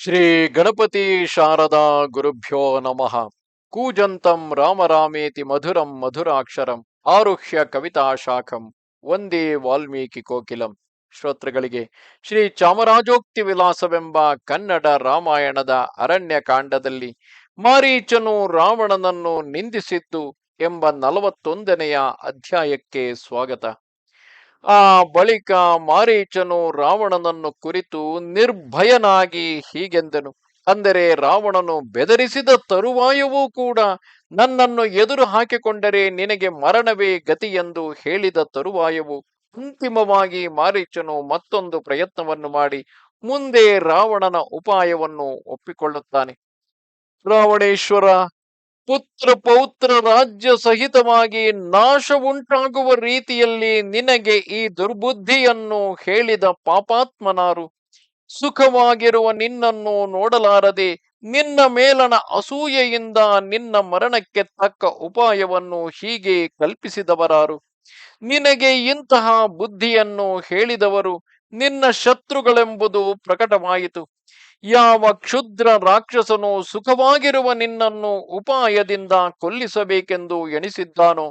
ಶ್ರೀ ಗಣಪತಿ ಶಾರದಾ ಗುರುಭ್ಯೋ ನಮಃ. ಕೂಜಂತಂ ರಾಮರಾಮೇತಿ ಮಧುರಂ ಮಧುರಾಕ್ಷರಂ ಆರುಹ್ಯ ಕವಿತಾ ಶಾಖಂ ಒಂದೇ ವಾಲ್ಮೀಕಿ ಕೋಕಿಲಂ. ಶ್ರೋತೃಗಳಿಗೆ ಶ್ರೀ ಚಾಮರಾಜೋಕ್ತಿ ವಿಲಾಸವೆಂಬ ಕನ್ನಡ ರಾಮಾಯಣದ ಅರಣ್ಯ ಕಾಂಡದಲ್ಲಿ ಮಾರೀಚನು ರಾವಣನನ್ನು ನಿಂದಿಸಿದ್ದು ಎಂಬ ನಲವತ್ತೊಂದನೆಯ ಅಧ್ಯಾಯಕ್ಕೆ ಸ್ವಾಗತ. ಆ ಬಳಿಕ ಮಾರೀಚನು ರಾವಣನನ್ನು ಕುರಿತು ನಿರ್ಭಯನಾಗಿ ಹೀಗೆಂದನು. ಅಂದರೆ ರಾವಣನು ಬೆದರಿಸಿದ ತರುವಾಯವೂ ಕೂಡ ನನ್ನನ್ನು ಎದುರು ಹಾಕಿಕೊಂಡರೆ ನಿನಗೆ ಮರಣವೇ ಗತಿ ಎಂದು ಹೇಳಿದ ತರುವಾಯವು ಅಂತಿಮವಾಗಿ ಮಾರೀಚನು ಮತ್ತೊಂದು ಪ್ರಯತ್ನವನ್ನು ಮಾಡಿ ಮುಂದೆ ರಾವಣನ ಉಪಾಯವನ್ನು ಒಪ್ಪಿಕೊಳ್ಳುತ್ತಾನೆ. ರಾವಣೇಶ್ವರ ಪುತ್ರ ಪೌತ್ರ ರಾಜ್ಯ ಸಹಿತವಾಗಿ ನಾಶ ಉಂಟಾಗುವ ರೀತಿಯಲ್ಲಿ ನಿನಗೆ ಈ ದುರ್ಬುದ್ಧಿಯನ್ನು ಹೇಳಿದ ಪಾಪಾತ್ಮನಾರು. ಸುಖವಾಗಿರುವ ನಿನ್ನನ್ನು ನೋಡಲಾರದೆ ನಿನ್ನ ಮೇಲನ ಅಸೂಯೆಯಿಂದ ನಿನ್ನ ಮರಣಕ್ಕೆ ತಕ್ಕ ಉಪಾಯವನ್ನು ಹೀಗೆ ಕಲ್ಪಿಸಿದವರಾರು. ನಿನಗೆ ಇಂತಹ ಬುದ್ಧಿಯನ್ನು ಹೇಳಿದವರು ನಿನ್ನ ಶತ್ರುಗಳೆಂಬುದು ಪ್ರಕಟವಾಯಿತು. ಯಾವ ಕ್ಷುದ್ರ ರಾಕ್ಷಸನು ಸುಖವಾಗಿರುವ ನಿನ್ನನ್ನು ಉಪಾಯದಿಂದ ಕೊಲ್ಲಿಸಬೇಕೆಂದು ಎಣಿಸಿದ್ದಾನೋ,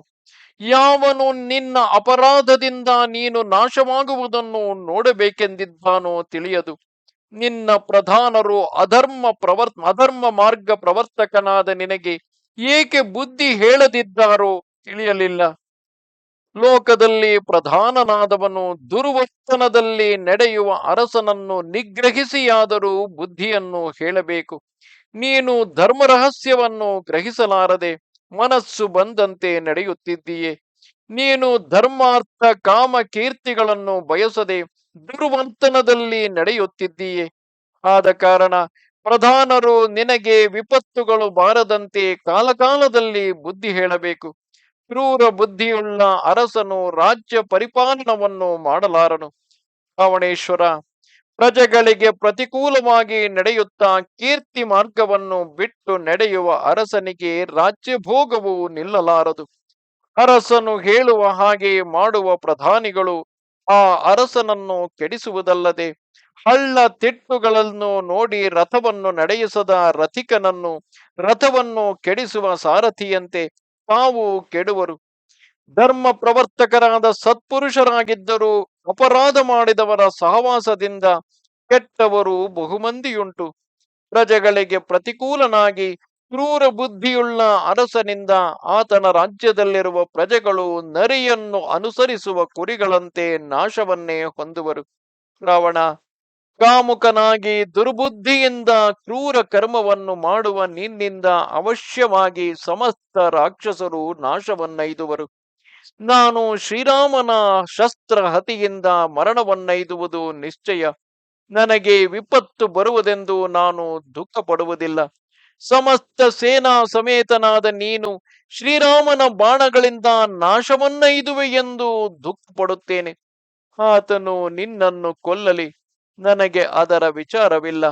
ಯಾವನು ನಿನ್ನ ಅಪರಾಧದಿಂದ ನೀನು ನಾಶವಾಗುವುದನ್ನು ನೋಡಬೇಕೆಂದಿದ್ದಾನೋ ತಿಳಿಯದು. ನಿನ್ನ ಪ್ರಧಾನರು ಅಧರ್ಮ ಪ್ರವರ್, ಅಧರ್ಮ ಮಾರ್ಗ ಪ್ರವರ್ತಕನಾದ ನಿನಗೆ ಏಕೆ ಬುದ್ಧಿ ಹೇಳದಿದ್ದಾರೋ ತಿಳಿಯಲಿಲ್ಲ. ಲೋಕದಲ್ಲಿ ಪ್ರಧಾನನಾದವನು ದುರ್ವರ್ತನದಲ್ಲಿ ನಡೆಯುವ ಅರಸನನ್ನು ನಿಗ್ರಹಿಸಿಯಾದರೂ ಬುದ್ಧಿಯನ್ನು ಹೇಳಬೇಕು. ನೀನು ಧರ್ಮ ರಹಸ್ಯವನ್ನು ಗ್ರಹಿಸಲಾರದೆ ಮನಸ್ಸು ಬಂದಂತೆ ನಡೆಯುತ್ತಿದ್ದೀಯೆ. ನೀನು ಧರ್ಮಾರ್ಥ ಕಾಮ ಕೀರ್ತಿಗಳನ್ನು ಬಯಸದೆ ದುರ್ವರ್ತನದಲ್ಲಿ ನಡೆಯುತ್ತಿದ್ದೀಯೆ. ಆದ ಕಾರಣ ಪ್ರಧಾನರು ನಿನಗೆ ವಿಪತ್ತುಗಳು ಬಾರದಂತೆ ಕಾಲಕಾಲದಲ್ಲಿ ಬುದ್ಧಿ ಹೇಳಬೇಕು. ಕ್ರೂರ ಬುದ್ಧಿಯುಳ್ಳ ಅರಸನು ರಾಜ್ಯ ಪರಿಪಾಲನವನ್ನು ಮಾಡಲಾರನು. ಅವಣೇಶ್ವರ ಪ್ರಜೆಗಳಿಗೆ ಪ್ರತಿಕೂಲವಾಗಿ ನಡೆಯುತ್ತಾ ಕೀರ್ತಿ ಮಾರ್ಗವನ್ನು ಬಿಟ್ಟು ನಡೆಯುವ ಅರಸನಿಗೆ ರಾಜ್ಯ ಭೋಗವು ನಿಲ್ಲಲಾರದು. ಅರಸನು ಹೇಳುವ ಹಾಗೆ ಮಾಡುವ ಪ್ರಧಾನಿಗಳು ಆ ಅರಸನನ್ನು ಕೆಡಿಸುವುದಲ್ಲದೆ, ಹಳ್ಳ ತಿಟ್ಟುಗಳನ್ನು ನೋಡಿ ರಥವನ್ನು ನಡೆಯಿಸದ ರಥಿಕನನ್ನು, ರಥವನ್ನು ಕೆಡಿಸುವ ಸಾರಥಿಯಂತೆ ತಾವು ಕೆಡುವರು. ಧರ್ಮ ಪ್ರವರ್ತಕರಾದ ಸತ್ಪುರುಷರಾಗಿದ್ದರೂ ಅಪರಾಧ ಮಾಡಿದವರ ಸಹವಾಸದಿಂದ ಕೆಟ್ಟವರು ಬಹುಮಂದಿಯುಂಟು. ಪ್ರಜೆಗಳಿಗೆ ಪ್ರತಿಕೂಲನಾಗಿ ಕ್ರೂರ ಬುದ್ಧಿಯುಳ್ಳ ಅರಸನಿಂದ ಆತನ ರಾಜ್ಯದಲ್ಲಿರುವ ಪ್ರಜೆಗಳು ನರಿಯನ್ನು ಅನುಸರಿಸುವ ಕುರಿಗಳಂತೆ ನಾಶವನ್ನೇ ಹೊಂದುವರು. ರಾವಣ ಕಾಮುಕನಾಗಿ ದುರ್ಬುದ್ಧಿಯಿಂದ ಕ್ರೂರ ಕರ್ಮವನ್ನು ಮಾಡುವ ನಿನ್ನಿಂದ ಅವಶ್ಯವಾಗಿ ಸಮಸ್ತ ರಾಕ್ಷಸರು ನಾಶವನ್ನೈದುವರು. ನಾನು ಶ್ರೀರಾಮನ ಶಸ್ತ್ರ ಹತಿಯಿಂದ ಮರಣವನ್ನೈದುವುದು ನಿಶ್ಚಯ. ನನಗೆ ವಿಪತ್ತು ಬರುವುದೆಂದು ನಾನು ದುಃಖ ಪಡುವುದಿಲ್ಲ ಸಮಸ್ತ ಸೇನಾ ಸಮೇತನಾದ ನೀನು ಶ್ರೀರಾಮನ ಬಾಣಗಳಿಂದ ನಾಶವನ್ನೈದುವೆ ಎಂದು ದುಃಖ ಪಡುತ್ತೇನೆ ಆತನು ನಿನ್ನನ್ನು ಕೊಲ್ಲಲಿ. ನನಗೆ ಅದರ ವಿಚಾರವಿಲ್ಲ.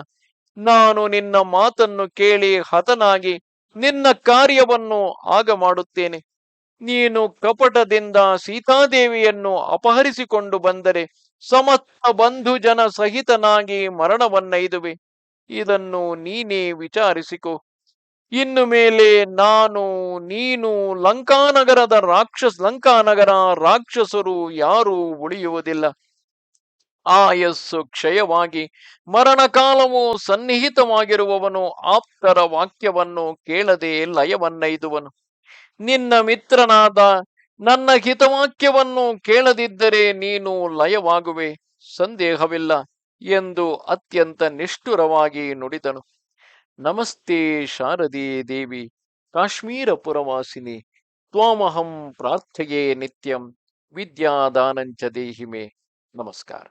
ನಾನು ನಿನ್ನ ಮಾತನ್ನು ಕೇಳಿ ಹತನಾಗಿ ನಿನ್ನ ಕಾರ್ಯವನ್ನು ಆಗ ಮಾಡುತ್ತೇನೆ ನೀನು ಕಪಟದಿಂದ ಸೀತಾದೇವಿಯನ್ನು ಅಪಹರಿಸಿಕೊಂಡು ಬಂದರೆ ಸಮಸ್ತ ಬಂಧು ಜನ ಸಹಿತನಾಗಿ ಮರಣವನ್ನೈದುವೆ. ಇದನ್ನು ನೀನೇ ವಿಚಾರಿಸಿಕೊ. ಇನ್ನು ಮೇಲೆ ನಾನು, ನೀನು ಲಂಕಾನಗರದ ರಾಕ್ಷಸ, ಲಂಕಾನಗರ ರಾಕ್ಷಸರು ಯಾರೂ ಉಳಿಯುವುದಿಲ್ಲ. ಆಯಸ್ಸು ಕ್ಷಯವಾಗಿ ಮರಣಕಾಲವು ಸನ್ನಿಹಿತವಾಗಿರುವವನು ಆಪ್ತರ ವಾಕ್ಯವನ್ನು ಕೇಳದೆ ಲಯವನ್ನೈದುವನು. ನಿನ್ನ ಮಿತ್ರನಾದ ನನ್ನ ಹಿತವಾಕ್ಯವನ್ನು ಕೇಳದಿದ್ದರೆ ನೀನು ಲಯವಾಗುವೆ, ಸಂದೇಹವಿಲ್ಲ ಎಂದು ಅತ್ಯಂತ ನಿಷ್ಠುರವಾಗಿ ನುಡಿದನು. ನಮಸ್ತೆ ಶಾರದೆ ದೇವಿ ಕಾಶ್ಮೀರ ಪುರವಾಸಿನಿ ತ್ವಾಮಹಂ ಪ್ರಾರ್ಥೆಯೇ ನಿತ್ಯಂ, ವಿದ್ಯಾದಾನಂಚ ದೇಹಿಮೆ. ನಮಸ್ಕಾರ.